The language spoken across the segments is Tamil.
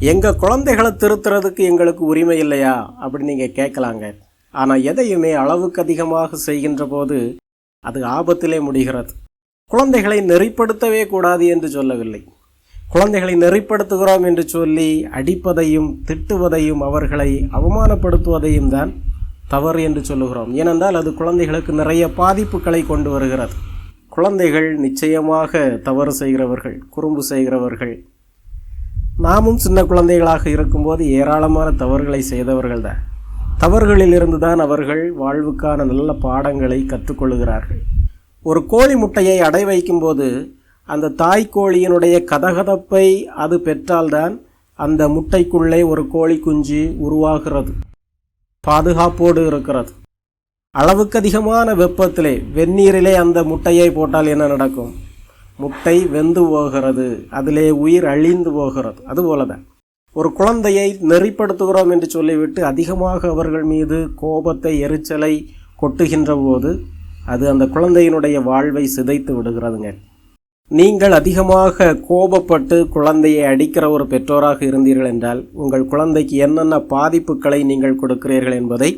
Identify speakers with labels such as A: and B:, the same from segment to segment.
A: எங்கள் குழந்தைகளை திருத்துறதுக்கு எங்களுக்கு உரிமை இல்லையா? அப்படின்னு நீங்கள் கேட்கலாங்க. ஆனால் எதையுமே அளவுக்கு அதிகமாக செய்கின்ற போது அது ஆபத்திலே முடிகிறது. குழந்தைகளை நெறிப்படுத்தவே கூடாது என்று சொல்லவில்லை. குழந்தைகளை நெறிப்படுத்துகிறோம் என்று சொல்லி அடிப்பதையும் திட்டுவதையும் அவர்களை அவமானப்படுத்துவதையும் தான் தவறு என்று சொல்லுகிறோம். ஏனென்றால் அது குழந்தைகளுக்கு நிறைய பாதிப்புகளை கொண்டு வருகிறது. குழந்தைகள் நிச்சயமாக தவறு செய்கிறவர்கள் குறும்பு செய்கிறவர்கள் நாமும் சின்ன குழந்தைகளாக இருக்கும்போது ஏராளமான தவறுகளை செய்தவர்கள் தான் தவறுகளிலிருந்து தான் அவர்கள் வாழ்வுக்கான நல்ல பாடங்களை கற்றுக்கொள்கிறார்கள். ஒரு கோழி முட்டையை அடை வைக்கும்போது அந்த தாய்க்கோழியினுடைய கதகதப்பை அது பெற்றால்தான் அந்த முட்டைக்குள்ளே ஒரு கோழி குஞ்சு உருவாகிறது பாதுகாப்போடு இருக்கிறது. அளவுக்கு அதிகமான வெப்பத்திலே வெந்நீரிலே அந்த முட்டையை போட்டால் என்ன நடக்கும்? முட்டை வெந்து போகிறது. அதிலே உயிர் அழிந்து போகிறது. அதுபோல தான் ஒரு குழந்தையை நெறிப்படுத்துகிறோம் என்று சொல்லிவிட்டு அதிகமாக அவர்கள் மீது கோபத்தை எரிச்சலை கொட்டுகின்ற போது அது அந்த குழந்தையினுடைய வாழ்வை சிதைத்து விடுகிறதுங்க. நீங்கள் அதிகமாக கோபப்பட்டு குழந்தையை அடிக்கிற ஒரு பெற்றோராக இருந்தீர்கள் என்றால் உங்கள் குழந்தைக்கு என்னென்ன பாதிப்புகளை நீங்கள் கொடுக்கிறீர்கள் என்பதை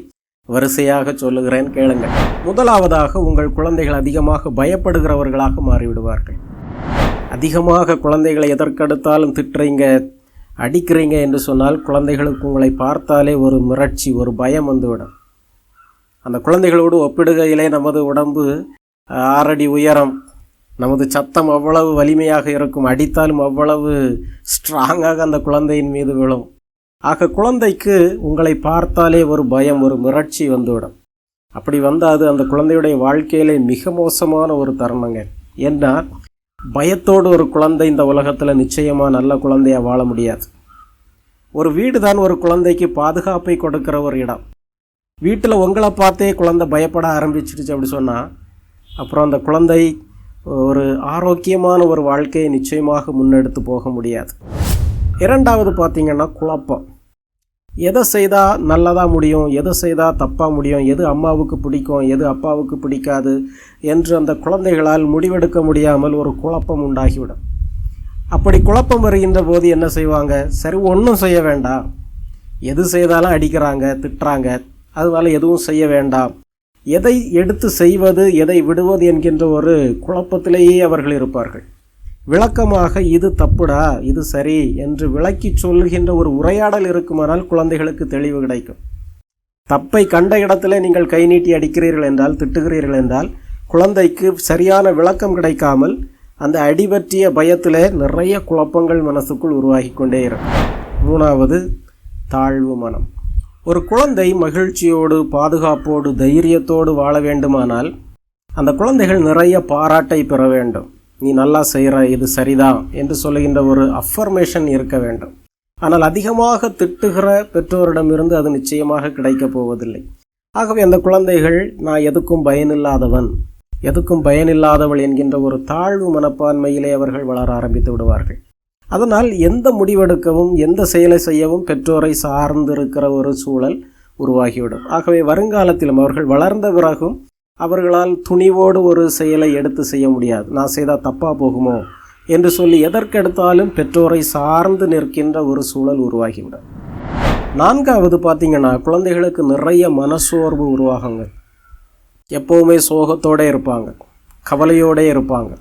A: வரிசையாக சொல்லுகிறேன் கேளுங்கள். முதலாவதாக உங்கள் குழந்தைகள் அதிகமாக பயப்படுகிறவர்களாக மாறிவிடுவார்கள். அதிகமாக குழந்தைகளை எதற்கெடுத்தாலும் திட்டுறீங்க அடிக்கிறீங்க என்று சொன்னால் குழந்தைகளுக்கு உங்களை பார்த்தாலே ஒரு மிரட்சி ஒரு பயம் வந்துவிடும். அந்த குழந்தைகளோடு ஒப்பிடுகையிலே நமது உடம்பு ஆறடி உயரம் நமது சத்தம் அவ்வளவு வலிமையாக இருக்கும் அடித்தாலும் அவ்வளவு ஸ்ட்ராங்காக அந்த குழந்தையின் மீது விழும். ஆக குழந்தைக்கு உங்களை பார்த்தாலே ஒரு பயம் ஒரு மிரட்சி வந்துவிடும். அப்படி வந்தால் அது அந்த குழந்தையுடைய வாழ்க்கையிலே மிக மோசமான ஒரு தருணங்க ஏன்னா பயத்தோடு ஒரு குழந்தை இந்த உலகத்தில் நிச்சயமாக நல்ல குழந்தையாக வாழ முடியாது. ஒரு வீடு தான் ஒரு குழந்தைக்கு பாதுகாப்பை கொடுக்கிற ஒரு இடம். வீட்டில் உங்களை பார்த்தே குழந்தை பயப்பட ஆரம்பிச்சிடுச்சு அப்படி சொன்னால் அப்புறம் அந்த குழந்தை ஒரு ஆரோக்கியமான ஒரு வாழ்க்கையை நிச்சயமாக முன்னெடுத்து போக முடியாது. இரண்டாவது பார்த்திங்கன்னா குழப்பம். எதை செய்தால் நல்லதாக முடியும் எதை செய்தால் தப்பாக முடியும் எது அம்மாவுக்கு பிடிக்கும் எது அப்பாவுக்கு பிடிக்காது என்று அந்த குழந்தைகளால் முடிவெடுக்க முடியாமல் ஒரு குழப்பம் உண்டாகிவிடும். அப்படி குழப்பம் வருகின்ற போது என்ன செய்வாங்க? சரி ஒன்றும் செய்ய வேண்டாம். எது செய்தாலும் அடிக்கிறாங்க திட்டுறாங்க. அதனால் எதுவும் செய்ய வேண்டாம். எதை எடுத்து செய்வது எதை விடுவது என்கின்ற ஒரு குழப்பத்திலேயே அவர்கள் இருப்பார்கள். விளக்கமாக இது தப்புடா இது சரி என்று விளக்கி சொல்கின்ற ஒரு உரையாடல் இருக்குமானால் குழந்தைகளுக்கு தெளிவு கிடைக்கும். தப்பை கண்ட இடத்துல நீங்கள் கை நீட்டி அடிக்கிறீர்கள் என்றால் திட்டுகிறீர்கள் என்றால் குழந்தைக்கு சரியான விளக்கம் கிடைக்காமல் அந்த அடிபற்றிய பயத்தில் நிறைய குழப்பங்கள் மனசுக்குள் உருவாகி கொண்டே இருக்கும். மூணாவது தாழ்வு மனம். ஒரு குழந்தை மகிழ்ச்சியோடு பாதுகாப்போடு தைரியத்தோடு வாழ வேண்டுமானால் அந்த குழந்தைகள் நிறைய பாராட்டை பெற வேண்டும். நீ நல்லா செய்கிற இது சரிதான் என்று சொல்லுகின்ற ஒரு அஃபர்மேஷன் இருக்க வேண்டும். ஆனால் அதிகமாக திட்டுகிற பெற்றோரிடமிருந்து அது நிச்சயமாக கிடைக்கப் போவதில்லை. ஆகவே அந்த குழந்தைகள் நான் எதுக்கும் பயனில்லாதவன் எதுக்கும் பயனில்லாதவள் என்கின்ற ஒரு தாழ்வு மனப்பான்மையிலே அவர்கள் வளர ஆரம்பித்து விடுவார்கள். அதனால் எந்த முடிவெடுக்கவும் எந்த செயலை செய்யவும் பெற்றோரை சார்ந்திருக்கிற ஒரு சூழல் உருவாகிவிடும். ஆகவே வருங்காலத்திலும் அவர்கள் வளர்ந்த பிறகும் அவர்களால் துணிவோடு ஒரு செயலை எடுத்து செய்ய முடியாது. நான் செய்தால் தப்பாக போகுமோ? என்று சொல்லி எதற்கெடுத்தாலும் பெற்றோரை சார்ந்து நிற்கின்ற ஒரு சூழல் உருவாகிவிடும். நான்காவது பார்த்திங்கன்னா குழந்தைகளுக்கு நிறைய மனசோர்வு உருவாகுங்க எப்போவுமே சோகத்தோடு இருப்பாங்க. கவலையோடே இருப்பாங்க.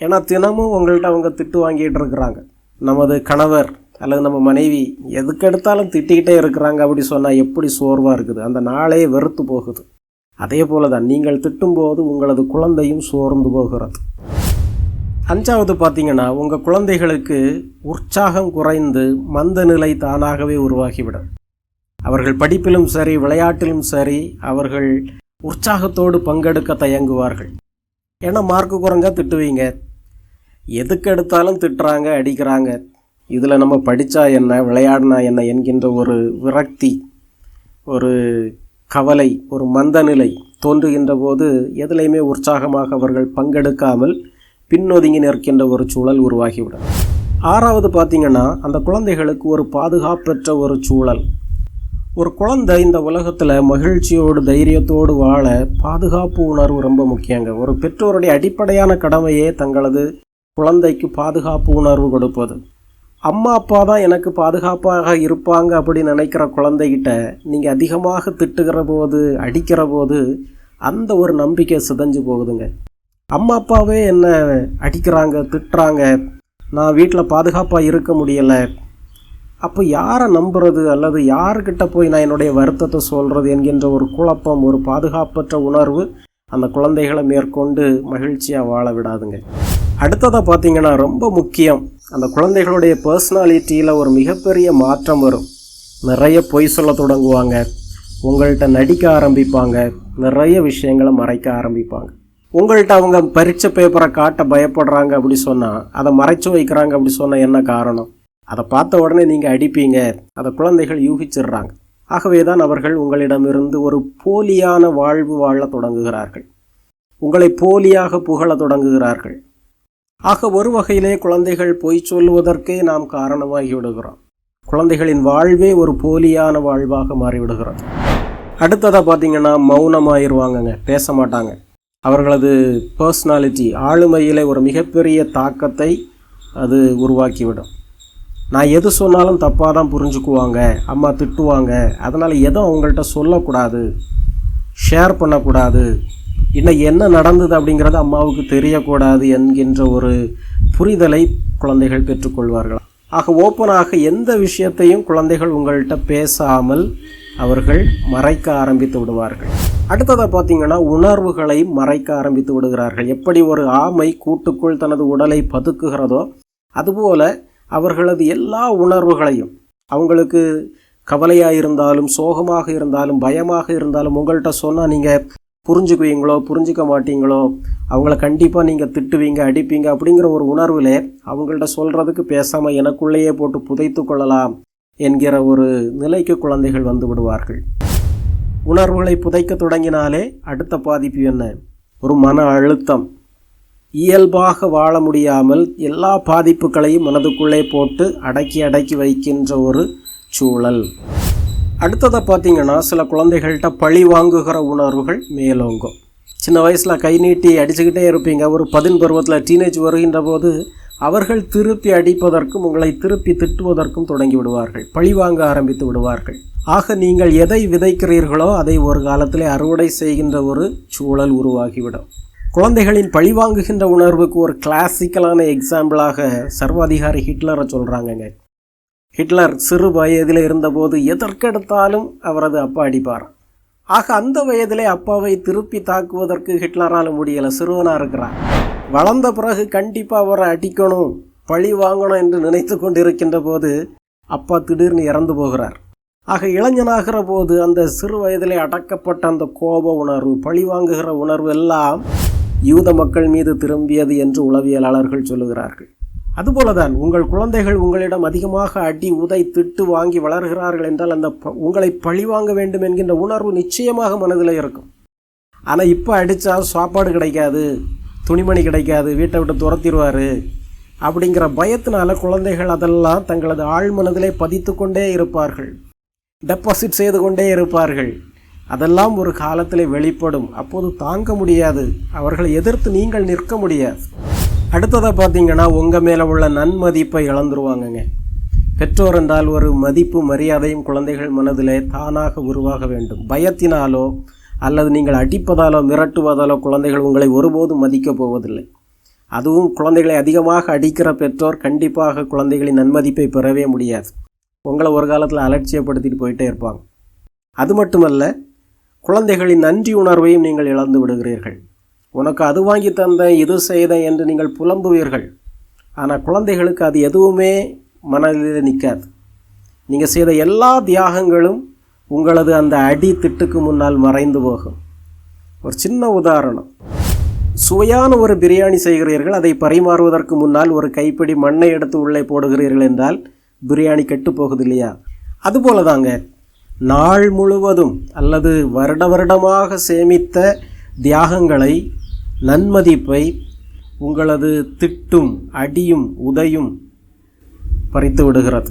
A: ஏன்னா தினமும் உங்கள்கிட்ட அவங்க திட்டு வாங்கிட்டு இருக்கிறாங்க. நமது கணவர் அல்லது நம்ம மனைவி எதுக்கெடுத்தாலும் திட்டிக்கிட்டே இருக்கிறாங்க அப்படி சொன்னால் எப்படி சோர்வாக இருக்குது? அந்த நாளே வெறுத்து போகுது. அதே போல தான் நீங்கள் திட்டும்போது உங்களது குழந்தையும் சோர்ந்து போகிறது. அஞ்சாவது பார்த்தீங்கன்னா உங்கள் குழந்தைகளுக்கு உற்சாகம் குறைந்து மந்த நிலை தானாகவே உருவாகிவிடும். அவர்கள் படிப்பிலும் சரி விளையாட்டிலும் சரி அவர்கள் உற்சாகத்தோடு பங்கெடுக்க தயங்குவார்கள். ஏன்னா மார்க்கு குறைங்க திட்டுவீங்க. எதுக்கு எடுத்தாலும் திட்டுறாங்க அடிக்கிறாங்க. இதில் நம்ம படித்தா என்ன விளையாடினா என்ன என்கின்ற ஒரு விரக்தி ஒரு கவலை ஒரு மந்தநிலை தோன்றுகின்ற போது எதிலையுமே உற்சாகமாக அவர்கள் பங்கெடுக்காமல் பின்னொதுங்கி நிற்கின்ற ஒரு சூழல் உருவாகிவிடும். ஆறாவது பார்த்திங்கன்னா அந்த குழந்தைகளுக்கு ஒரு பாதுகாப்பற்ற ஒரு சூழல். ஒரு குழந்தை இந்த உலகத்தில் மகிழ்ச்சியோடு தைரியத்தோடு வாழ பாதுகாப்பு உணர்வு ரொம்ப முக்கியங்க. ஒரு பெற்றோருடைய அடிப்படையான கடமையே தங்களது குழந்தைக்கு பாதுகாப்பு உணர்வு கொடுப்பது. அம்மா அப்பா தான் எனக்கு பாதுகாப்பாக இருப்பாங்க அப்படின்னு நினைக்கிற குழந்தைகிட்ட நீங்கள் அதிகமாக திட்டுகிற போது அடிக்கிற போது அந்த ஒரு நம்பிக்கை சிதஞ்சு போகுதுங்க. அம்மா அப்பாவே என்ன அடிக்கிறாங்க திட்டுறாங்க நான் வீட்டில் பாதுகாப்பாக இருக்க முடியலை அப்போ யாரை நம்புறது அல்லது யாருக்கிட்ட போய் நான் என்னுடைய வருத்தத்தை சொல்கிறது என்கின்ற ஒரு குழப்பம் ஒரு பாதுகாப்பற்ற உணர்வு அந்த குழந்தைகளை மேற்கொண்டு மகிழ்ச்சியாக வாழ விடாதுங்க. அடுத்ததாக பார்த்தீங்கன்னா ரொம்ப முக்கியம். அந்த குழந்தைகளுடைய பர்சனாலிட்டியில் ஒரு மிகப்பெரிய மாற்றம் வரும். நிறைய பொய் சொல்ல தொடங்குவாங்க. உங்கள்கிட்ட நடிக்க ஆரம்பிப்பாங்க. நிறைய விஷயங்களை மறைக்க ஆரம்பிப்பாங்க. உங்கள்கிட்ட அவங்க பரீட்சை பேப்பரை காட்ட பயப்படுறாங்க அப்படி சொன்னால் அதை மறைச்சு வைக்கிறாங்க அப்படி சொன்னால் என்ன காரணம்? அதை பார்த்த உடனே நீங்கள் அடிப்பீங்க. அதை குழந்தைகள் யூகிச்சிடுறாங்க. ஆகவே தான் அவர்கள் உங்களிடமிருந்து ஒரு போலியான வாழ்வு வாழ தொடங்குகிறார்கள். உங்களை போலியாக புகழ தொடங்குகிறார்கள். ஆக ஒரு வகையிலே குழந்தைகள் பொய் சொல்லுவதற்கே நாம் காரணமாகி விடுகிறோம் குழந்தைகளின் வாழ்வே ஒரு போலியான வாழ்வாக மாறிவிடுகிறது. அடுத்ததாக பார்த்தீங்கன்னா மௌனமாயிருவாங்கங்க பேச மாட்டாங்க அவர்களது பர்சனாலிட்டி ஆளுமையிலே ஒரு மிகப்பெரிய தாக்கத்தை அது உருவாக்கிவிடும். நான் எது சொன்னாலும் தப்பாக தான் புரிஞ்சுக்குவாங்க அம்மா திட்டுவாங்க அதனால் எதுவும் அவங்கள்ட்ட சொல்லக்கூடாது ஷேர் பண்ணக்கூடாது இன்னும் என்ன நடந்தது அப்படிங்கிறது அம்மாவுக்கு தெரியக்கூடாது என்கின்ற ஒரு புரிதலை குழந்தைகள் பெற்றுக்கொள்வார்கள்? ஆக ஓப்பனாக எந்த விஷயத்தையும் குழந்தைகள் உங்கள்கிட்ட பேசாமல் அவர்கள் மறைக்க ஆரம்பித்து விடுவார்கள். அடுத்ததாக பார்த்தீங்கன்னா உணர்வுகளை மறைக்க ஆரம்பித்து விடுகிறார்கள். எப்படி ஒரு ஆமை கூட்டுக்குள் தனது உடலை பதுக்குகிறதோ அதுபோல அவர்களது எல்லா உணர்வுகளையும் அவங்களுக்கு கவலையாக இருந்தாலும் சோகமாக இருந்தாலும் பயமாக இருந்தாலும் உங்கள்கிட்ட சொன்னால் நீங்கள் புரிஞ்சுக்குவீங்களோ புரிஞ்சுக்க மாட்டீங்களோ அவங்கள கண்டிப்பாக நீங்கள் திட்டுவீங்க அடிப்பீங்க அப்படிங்கிற ஒரு உணர்வில் அவங்கள்ட்ட சொல்கிறதுக்கு பேசாமல் எனக்குள்ளேயே போட்டு புதைத்து கொள்ளலாம் என்கிற ஒரு நிலைக்கு குழந்தைகள் வந்து விடுவார்கள். உணர்வுகளை புதைக்க தொடங்கினாலே அடுத்த பாதிப்பு என்ன? ஒரு மன அழுத்தம். இயல்பாக வாழ முடியாமல் எல்லா பாதிப்புகளையும் மனதுக்குள்ளே போட்டு அடக்கி அடக்கி வைக்கின்ற ஒரு சூழல். அடுத்ததை பார்த்தீங்கன்னா சில குழந்தைகள்கிட்ட பழி வாங்குகிற உணர்வுகள் மேலோங்கும். சின்ன வயசில் கை நீட்டி அடிச்சுக்கிட்டே இருப்பீங்க. ஒரு பதின் பருவத்தில் டீனேஜ் வருகின்ற போது அவர்கள் திருப்பி அடிப்பதற்கும் உங்களை திருப்பி திட்டுவதற்கும் தொடங்கி விடுவார்கள். பழி வாங்க ஆரம்பித்து விடுவார்கள். ஆக நீங்கள் எதை விதைக்கிறீர்களோ அதை ஒரு காலத்திலே அறுவடை செய்கின்ற ஒரு சூழல் உருவாகிவிடும். குழந்தைகளின் பழிவாங்குகின்ற உணர்வுக்கு ஒரு கிளாசிக்கலான எக்ஸாம்பிளாக சர்வாதிகாரி ஹிட்லரை சொல்கிறாங்கங்க ஹிட்லர் சிறு வயதில் இருந்தபோது எதற்கெடுத்தாலும் அவரது அப்பா அடிப்பார். ஆக அந்த வயதிலே அப்பாவை திருப்பி தாக்குவதற்கு ஹிட்லரால் முடியலை. சிறுவனாக இருக்கிறார். வளர்ந்த பிறகு கண்டிப்பாக அவரை அடிக்கணும் பழி வாங்கணும் என்று நினைத்து கொண்டிருக்கின்ற போது அப்பா திடீர்னு இறந்து போகிறார். ஆக இளைஞனாகிற போது அந்த சிறு வயதிலே அடக்கப்பட்ட அந்த கோப உணர்வு பழி வாங்குகிற உணர்வு எல்லாம் யூத மக்கள் மீது திரும்பியது என்று உளவியலாளர்கள் சொல்லுகிறார்கள். அதுபோலதான் உங்கள் குழந்தைகள் உங்களிடம் அதிகமாக அடி உதை திட்டு வாங்கி வளர்கிறார்கள் என்றால் அந்த ப- உங்களை பழிவாங்க வேண்டும் என்கின்ற உணர்வு நிச்சயமாக மனதில் இருக்கும். ஆனால் இப்போ அடித்தா சாப்பாடு கிடைக்காது துணிமணி கிடைக்காது வீட்டை விட்டு துரத்திடுவார் அப்படிங்கிற பயத்தினால குழந்தைகள் அதெல்லாம் தங்களது ஆழ்மனதிலே பதித்து கொண்டே இருப்பார்கள். டெபாசிட் செய்து கொண்டே இருப்பார்கள். அதெல்லாம் ஒரு காலத்தில் வெளிப்படும். அப்போது தாங்க முடியாது. அவர்களை எதிர்த்து நீங்கள் நிற்க முடியாது. அடுத்ததாக பார்த்தீங்கன்னா உங்கள் மேலே உள்ள நன்மதிப்பை இழந்துருவாங்கங்க. பெற்றோர் என்றால் ஒரு மதிப்பு மரியாதையும் குழந்தைகள் மனதிலே தானாக உருவாக வேண்டும். பயத்தினாலோ அல்லது நீங்கள் அடிப்பதாலோ மிரட்டுவதாலோ குழந்தைகள் உங்களை ஒருபோதும் மதிக்கப் போவதில்லை. அதுவும் குழந்தைகளை அதிகமாக அடிக்கிற பெற்றோர் கண்டிப்பாக குழந்தைகளின் நன்மதிப்பை பெறவே முடியாது. உங்களை ஒரு காலத்தில் அலட்சியப்படுத்திட்டு போயிட்டே இருப்பாங்க. அது மட்டுமல்ல குழந்தைகளின் நன்றி உணர்வையும் நீங்கள் இழந்து விடுகிறீர்கள். உனக்கு அது வாங்கி தந்தேன் இது செய்தேன் என்று நீங்கள் புலம்புவீர்கள். ஆனால் குழந்தைகளுக்கு அது எதுவுமே மனதில் நிற்காது நீங்கள் செய்த எல்லா தியாகங்களும் உங்களது அந்த அடி திட்டுக்கு முன்னால் மறைந்து போகும். ஒரு சின்ன உதாரணம். சுவையான ஒரு பிரியாணி செய்கிறீர்கள் அதை பரிமாறுவதற்கு முன்னால் ஒரு கைப்பிடி மண்ணை எடுத்து உள்ளே போடுகிறீர்கள் என்றால் பிரியாணி கெட்டு போகுது இல்லையா அதுபோல தாங்க நாள் முழுவதும் அல்லது வருட வருடமாக சேமித்த தியாகங்களை நன்மதிப்பை உங்களது திட்டும் அடியும் உதையும் பறித்து விடுகிறது.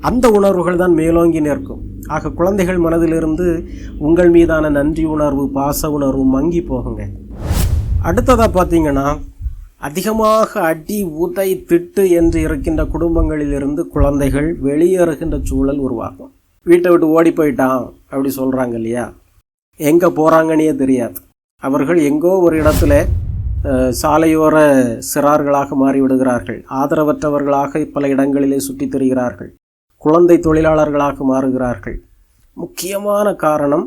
A: அந்த உணர்வுகள் தான் மேலோங்கி நிற்கும். ஆக குழந்தைகள் மனதிலிருந்து உங்கள் மீதான நன்றி உணர்வு பாச உணர்வு மங்கி போகுங்க. அடுத்ததாக பார்த்தீங்கன்னா அதிகமாக அடி உதை திட்டு என்று இருக்கின்ற குடும்பங்களிலிருந்து குழந்தைகள் வெளியேறுகின்ற சூழல் உருவாகும். வீட்டை விட்டு ஓடி போயிட்டான் அப்படி சொல்கிறாங்க இல்லையா? எங்கே போகிறாங்கன்னே தெரியாது. அவர்கள் எங்கோ ஒரு இடத்துல சாலையோர சிறார்களாக மாறிவிடுகிறார்கள். ஆதரவற்றவர்களாக பல இடங்களிலே சுற்றித் திரிகிறார்கள். குழந்தை தொழிலாளர்களாக மாறுகிறார்கள். முக்கியமான காரணம்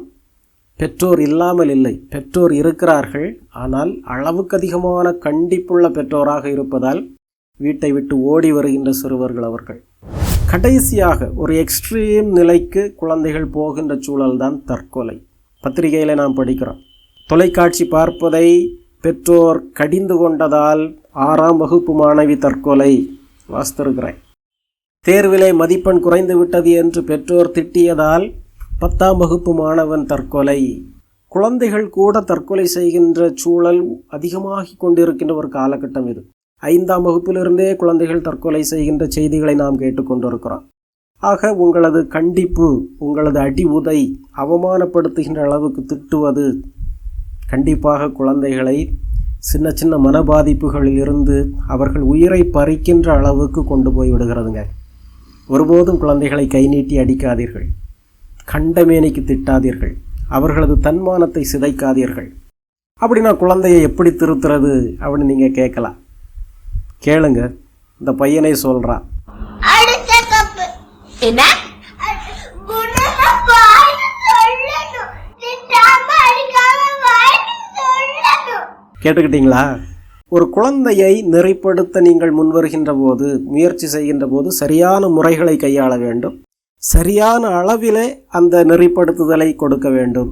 A: பெற்றோர் இல்லாமல் இல்லை. பெற்றோர் இருக்கிறார்கள். ஆனால் அளவுக்கு அதிகமான கண்டிப்புள்ள பெற்றோராக இருப்பதால் வீட்டை விட்டு ஓடி வருகின்ற சிறுவர்கள் அவர்கள். கடைசியாக ஒரு எக்ஸ்ட்ரீம் நிலைக்கு குழந்தைகள் போகின்ற சூழல்தான் தற்கொலை. பத்திரிகையில் நாம் படிக்கிறோம். தொலைக்காட்சி பார்ப்பதை பெற்றோர் கடிந்து கொண்டதால் ஆறாம் வகுப்பு மாணவி தற்கொலை வாசித்திருக்கிறேன். தேர்விலே மதிப்பெண் குறைந்து விட்டது என்று பெற்றோர் திட்டியதால் பத்தாம் வகுப்பு மாணவன் தற்கொலை. குழந்தைகள் கூட தற்கொலை செய்கின்ற சூழல் அதிகமாகி கொண்டிருக்கின்ற ஒரு காலகட்டம் இது. ஐந்தாம் வகுப்பிலிருந்தே குழந்தைகள் தற்கொலை செய்கின்ற செய்திகளை நாம் கேட்டுக்கொண்டிருக்கிறோம் ஆக உங்களது கண்டிப்பு உங்களது அடி உதை அவமானப்படுத்துகின்ற அளவுக்கு திட்டுவது கண்டிப்பாக குழந்தைகளை சின்ன சின்ன மன பாதிப்புகளில் இருந்து அவர்கள் உயிரை பறிக்கின்ற அளவுக்கு கொண்டு போய் விடுகிறதுங்க. ஒருபோதும் குழந்தைகளை கை நீட்டி அடிக்காதீர்கள். கண்டமேனிக்கு திட்டாதீர்கள். அவர்களது தன்மானத்தை சிதைக்காதீர்கள். அப்படின்னா குழந்தையை எப்படி திருத்துறது அப்படின்னு நீங்கள் கேட்கலாம். கேளுங்க. இந்த பையனை சொல்கிறான்
B: என்ன?
A: கேட்டுக்கிட்டீங்களா? ஒரு குழந்தையை நெறிப்படுத்த நீங்கள் முன்வருகின்ற போது முயற்சி செய்கின்ற போது சரியான முறைகளை கையாள வேண்டும். சரியான அளவிலே அந்த நெறிப்படுத்துதலை கொடுக்க வேண்டும்.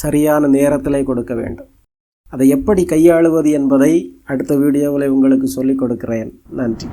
A: சரியான நேரத்திலே கொடுக்க வேண்டும். அதை எப்படி கையாளுவது என்பதை அடுத்த வீடியோவில் உங்களுக்கு சொல்லிக் கொடுக்கிறேன். நன்றி.